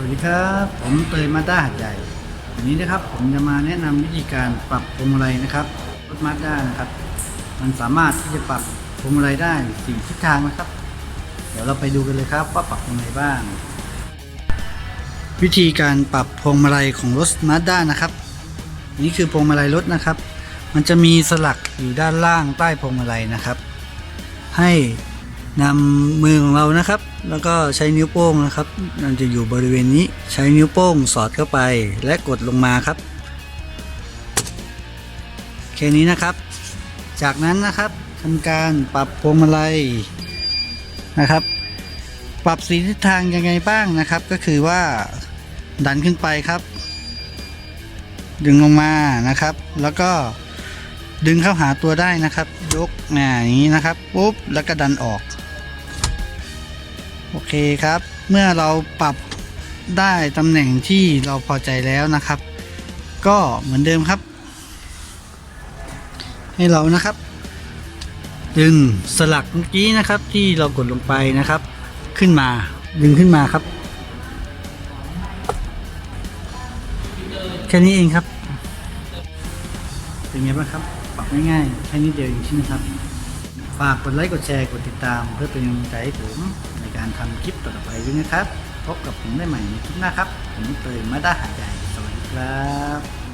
สวัสดีครับ ผมเตยมาด้าหัดใหญ่วันนี้นะครับผมจะมาแนะนำวิธีการปรับพวงมาลัยนะครับรถมาด้านะครับ มันสามารถที่จะปรับพวงมาลัยได้สี่ทิศทางนะครับ เดี๋ยวเราไปดูกันเลยครับว่าปรับตรงไหนบ้าง วิธีการปรับพวงมาลัยของรถมาด้านะครับ นี่คือพวงมาลัยรถนะครับ มันจะมีสลักอยู่ด้านล่างใต้พวงมาลัยนะครับ ให้ นำมือของเรานะครับ แล้วก็ใช้นิ้วโป้งนะครับมันจะอยู่บริเวณนี้ใช้นิ้วโป้งสอดเข้าไปและกดลงมาครับแค่นี้นะครับ จากนั้นนะครับทำการปรับพวงมาลัยนะครับ ปรับสีทิศทางยังไงบ้างนะครับ ก็คือว่าดันขึ้นไปครับ ดึงลงมานะครับ แล้วก็ดึงเข้าหาตัวได้นะครับ ยกอ่าอย่างนี้นะครับปุ๊บแล้วก็ดันออก โอเคครับ เมื่อเราปรับได้ตำแหน่งที่เราพอใจแล้วนะครับ ก็เหมือนเดิมครับ ให้เรานะครับ ดึงสลักเมื่อกี้นะครับที่เรากดลงไปนะครับ ขึ้นมาดึงขึ้นมาครับ แค่นี้เองครับเป็นไงบ้างครับปรับง่ายๆแค่นี้เดียวเองใช่ไหมครับ ฝากกดไลค์กดแชร์กดติดตามเพื่อเป็นกำลังใจให้ผม การทำคลิปต่อไปด้วยนะครับ พบกับผมได้ใหม่ในคลิปหน้าครับ ผมเตยมาด้าหาใหญ่สวัสดีครับ